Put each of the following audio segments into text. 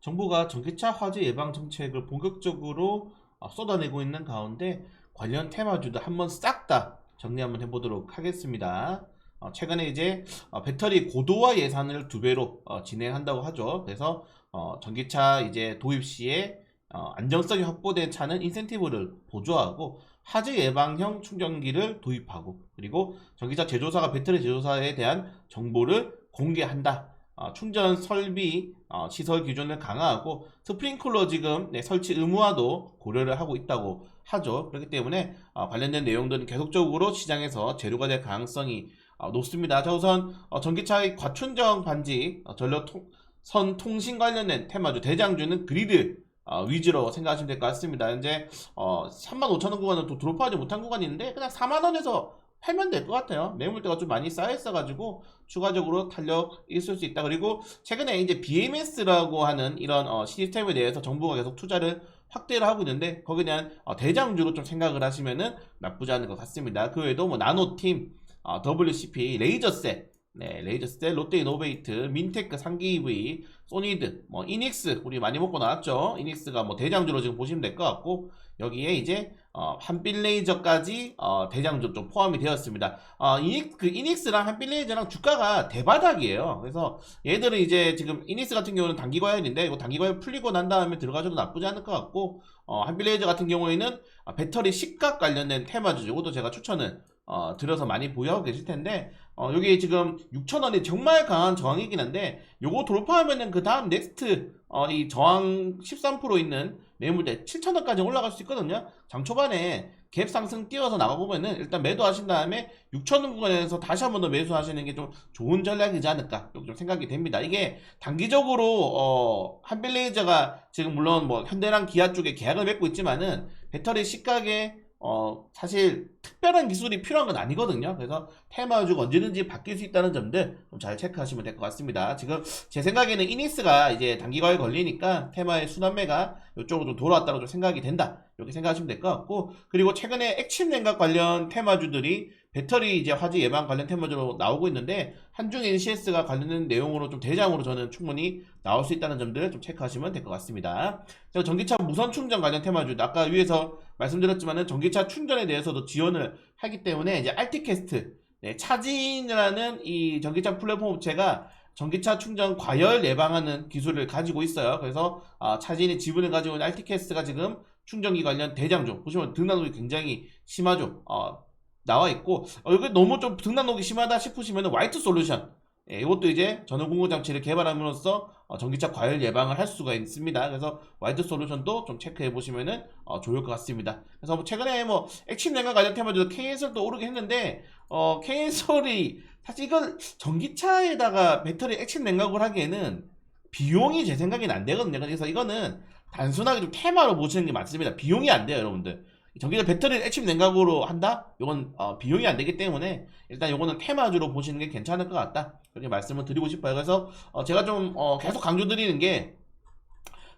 정부가 전기차 화재 예방 정책을 본격적으로 어, 쏟아내고 있는 가운데 관련 테마주도 한번 싹 다 정리 한번 해보도록 하겠습니다. 어, 최근에 이제 어, 배터리 고도화 예산을 두 배로 어, 진행한다고 하죠. 그래서 어, 전기차 이제 도입 시에 어, 안정성이 확보된 차는 인센티브를 보조하고 화재 예방형 충전기를 도입하고 그리고 전기차 제조사가 배터리 제조사에 대한 정보를 공개한다. 어, 충전 설비 어, 시설 기준을 강화하고 스프링클러 지금 네, 설치 의무화도 고려를 하고 있다고 하죠. 그렇기 때문에 어, 관련된 내용들은 계속적으로 시장에서 재료가 될 가능성이 어, 높습니다. 자 우선 어, 전기차의 과충전 반지 어, 전력 통, 선 통신 관련된 테마주 대장주는 그리드 어, 위주로 생각하시면 될 것 같습니다. 현재 어, 35,000원 구간은 또 드롭하지 못한 구간이 있는데 그냥 4만원에서 팔면 될 것 같아요. 매물대가 좀 많이 쌓여있어가지고 추가적으로 탄력 있을 수 있다. 그리고 최근에 이제 BMS라고 하는 이런 어, 시스템에 대해서 정부가 계속 투자를 확대를 하고 있는데 거기에 대한 어, 대장주로 좀 생각을 하시면은 나쁘지 않은 것 같습니다. 그 외에도 뭐 나노팀, 어, WCP, 레이저셋, 네, 레이저셋, 롯데이노베이트, 민테크, 상기 EV, 소니드, 뭐 이닉스 우리 많이 먹고 나왔죠. 이닉스가 뭐 대장주로 지금 보시면 될 것 같고 여기에 이제 어, 한빛 레이저까지 어, 대장주 좀 포함이 되었습니다. 어, 이닉, 그 이닉스랑 한빛 레이저랑 주가가 대바닥이에요. 그래서 얘들은 이제 지금 이닉스 같은 경우는 단기 과열인데 이거 단기 과열 풀리고 난 다음에 들어가줘도 나쁘지 않을 것 같고 어, 한빛 레이저 같은 경우에는 아, 배터리 식각 관련된 테마주 이것도 제가 추천을 어, 들어서 많이 보유하고 계실 텐데 어, 여기 지금 6,000원이 정말 강한 저항이긴 한데 요거 돌파하면은 그 다음 넥스트 어, 이 저항 13% 있는 매물대 7,000원까지 올라갈 수 있거든요. 장 초반에 갭 상승 뛰어서 나가보면은 일단 매도하신 다음에 6,000원 구간에서 다시 한 번 더 매수하시는 게 좀 좋은 전략이지 않을까 이렇게 좀 생각이 됩니다. 이게 단기적으로 어, 한빌레이저가 지금 물론 뭐 현대랑 기아 쪽에 계약을 맺고 있지만은 배터리 시가에 어, 사실 특별한 기술이 필요한 건 아니거든요. 그래서 테마주가 언제든지 바뀔 수 있다는 점들 좀 잘 체크하시면 될 것 같습니다. 지금 제 생각에는 이니스가 이제 단기과에 걸리니까 테마의 순환매가 이쪽으로 좀 돌아왔다고 좀 생각이 된다. 이렇게 생각하시면 될 것 같고 그리고 최근에 액침 냉각 관련 테마주들이 배터리 이제 화재 예방 관련 테마주로 나오고 있는데 한중 NCS가 관련된 내용으로 좀 대장으로 저는 충분히 나올 수 있다는 점들을 좀 체크하시면 될 것 같습니다. 자, 전기차 무선 충전 관련 테마주 아까 위에서 말씀드렸지만은 전기차 충전에 대해서도 지원을 하기 때문에 이제 알티캐스트 네, 차진이라는 이 전기차 플랫폼 업체가 전기차 충전 과열 예방하는 기술을 가지고 있어요. 그래서 아, 차진이 지분을 가지고 있는 알티캐스트가 지금 충전기 관련 대장주 보시면 등락이 굉장히 심하죠. 어, 나와 있고 어, 이거 너무 좀 등락록이 심하다 싶으시면 화이트 솔루션 예, 이것도 이제 전원 공급 장치를 개발함으로써 어, 전기차 과열 예방을 할 수가 있습니다. 그래서 화이트 솔루션도 좀 체크해 보시면은 어, 좋을 것 같습니다. 그래서 뭐 최근에 뭐 액침 냉각 관련 테마도 K엔솔도 오르긴 했는데 어, K엔솔이 사실 이걸 전기차에다가 배터리 액침 냉각을 하기에는 비용이 제 생각에는 안 되거든요. 그래서 이거는 단순하게 좀 테마로 보시는 게 맞습니다. 비용이 안 돼요, 여러분들. 전기차 배터리를 액침 냉각으로 한다? 이건 어, 비용이 안 되기 때문에 일단 이거는 테마주로 보시는 게 괜찮을 것 같다. 그렇게 말씀을 드리고 싶어요. 그래서 어, 제가 좀 어, 계속 강조드리는 게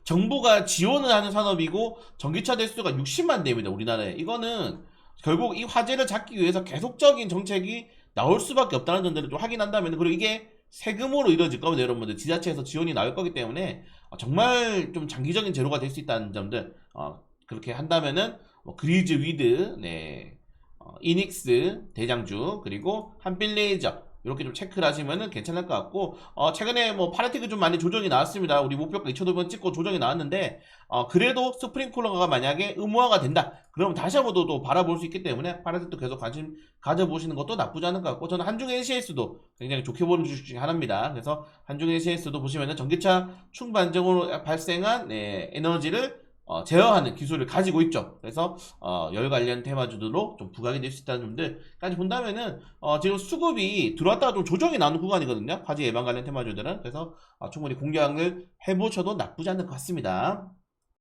정부가 지원을 하는 산업이고 전기차 대수가 60만 대입니다. 우리나라에. 이거는 결국 이 화제를 잡기 위해서 계속적인 정책이 나올 수밖에 없다는 점들을 좀 확인한다면 그리고 이게 세금으로 이루어질 겁니다. 여러분들 지자체에서 지원이 나올 거기 때문에 어, 정말 좀 장기적인 재료가 될 수 있다는 점들 어, 그렇게 한다면은 뭐 그리즈 위드, 네, 어, 이닉스 대장주 그리고 한빌레이저 이렇게 좀 체크를 하시면은 괜찮을 것 같고 어, 최근에 뭐 파라티그 좀 많이 조정이 나왔습니다. 우리 목표가 2,500원 찍고 조정이 나왔는데 어, 그래도 스프링쿨러가 만약에 의무화가 된다. 그러면 다시 한번 또, 또 바라볼 수 있기 때문에 파라틱도 계속 관심 가져보시는 것도 나쁘지 않은 것 같고 저는 한중 NCS도 굉장히 좋게 보는 주식 중에 하나입니다. 그래서 한중 NCS도 보시면은 전기차 충반정으로 발생한 네, 에너지를 어, 제어하는 기술을 가지고 있죠. 그래서 어, 열 관련 테마주들로 좀 부각이 될 수 있다는 점들까지 본다면은 어, 지금 수급이 들어왔다가 좀 조정이 나는 구간이거든요. 화재 예방 관련 테마주들은 그래서 어, 충분히 공략을 해보셔도 나쁘지 않을 것 같습니다.